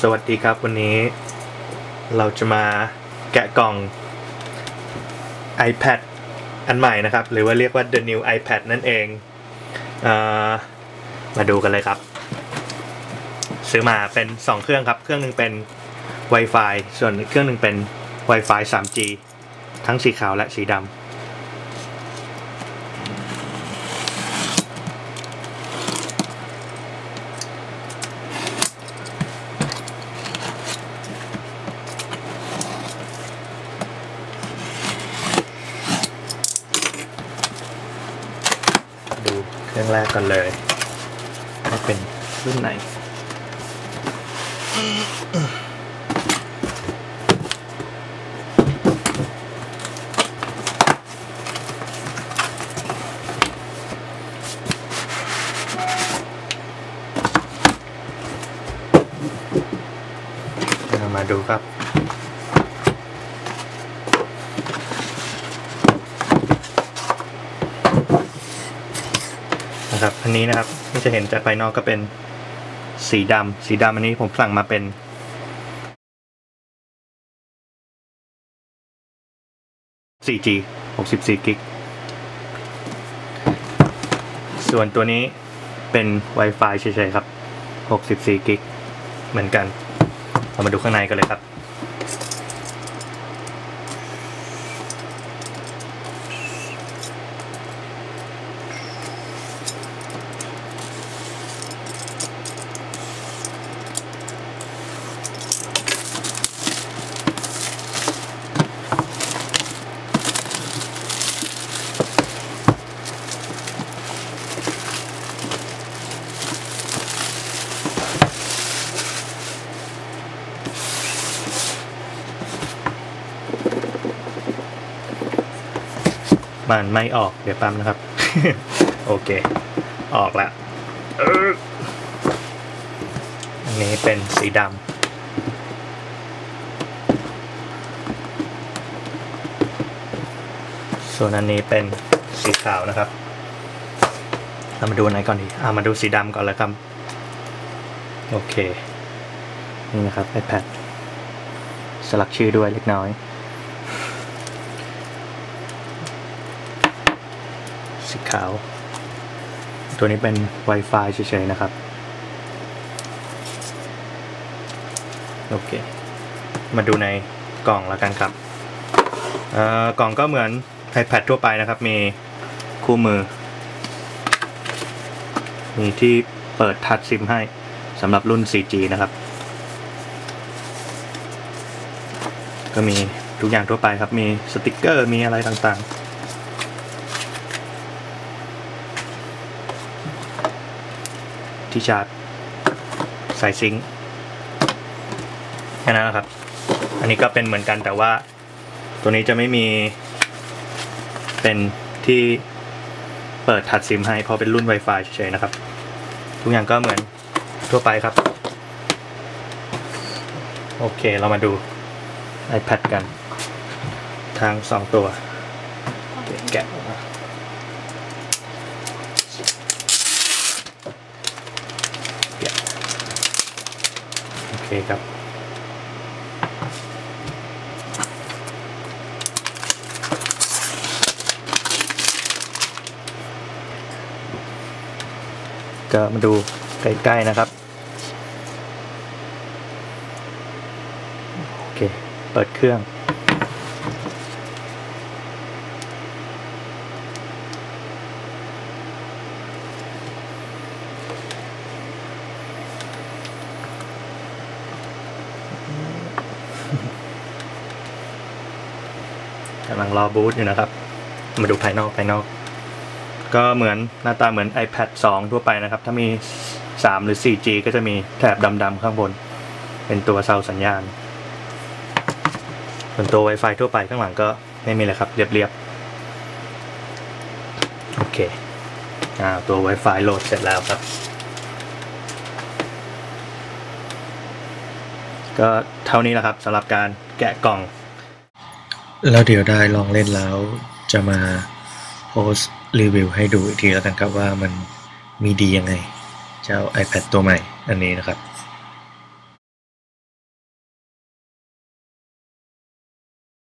สวัสดีครับวันนี้ เราจะมาแกะกล่อง iPad อันใหม่นะครับ หรือว่าเรียกว่า the new iPad นั่นเองอมาดูกันเลยครับ ซื้อมาเป็น 2 เครื่องครับ เครื่องหนึ่งเป็น Wi-Fi ส่วนเครื่องหนึ่งเป็น Wi-Fi 3G ทั้งสีขาวและสีดำ รื่องแรกกันเลยว่าเป็นรุ่นไหนเรามาดูครับ นะครับ อันนี้นะครับที่จะเห็นจากภายนอกก็เป็นสีดำสีดำอันนี้ผมสั่งมาเป็น 4G 64กิก ส่วนตัวนี้เป็น Wi-Fi เฉยๆครับ 64 กิก เหมือนกัน เรามาดูข้างในกันเลยครับ มันไม่ออกเดี๋ยวปั๊มนะครับ โอเค ออกแล้วอันนี้เป็นสีดำส่วนอันนี้เป็นสีขาวนะครับ เรามาดูอันไหนก่อนดีเอามาดูสีดำก่อนแล้วครับ โอเค นี่นะครับ iPad สลักชื่อด้วยเล็กน้อย สีขาว ตัวนี้เป็น Wi-Fi เฉยๆนะครับ โอเค มาดูในกล่องแล้วกันครับกล่องก็เหมือน iPad ทั่วไปนะครับ มีคู่มือ มีที่เปิดทัชซิมให้สำหรับรุ่น 4G นะครับ ก็มีทุกอย่างทั่วไปครับ มีสติกเกอร์ มีอะไรต่างๆ ที่ชาร์จสายซิงค์แค่นั้นนะครับ อันนี้ก็เป็นเหมือนกันแต่ว่า ตัวนี้จะไม่มี เป็นที่เปิดทัดซิมให้เพราะเป็นรุ่น Wi-Fi เฉยๆนะครับ ทุกอย่างก็เหมือนทั่วไปครับ โอเคเรามาดู iPad กันทางสองตัวแกะออกมา โอเคครับ ก็มาดูใกล้ ๆ นะครับ โอเค เปิดเครื่อง กำลังรอบูตอยู่นะครับ มาดูภายนอกภายนอก ก็เหมือนหน้าตาเหมือน iPad 2 ทั่วไปนะครับ ถ้ามี 3 หรือ 4G ก็จะมีแถบดำๆข้างบน เป็นตัวเซาสัญญาณ ส่วนตัว Wi-Fi ทั่วไปข้างหลังก็ไม่มีเลยครับ เรียบๆ โอเค อ่า ตัว Wi-Fi โหลดเสร็จแล้วครับ ก็เท่านี้แหละครับสำหรับการแกะกล่อง แล้วเดี๋ยวได้ลองเล่นแล้วจะมาโพสรีวิวให้ดูอีกทีแล้วกันครับว่ามันมีดียังไง เจ้า iPad ตัวใหม่อันนี้นะครับ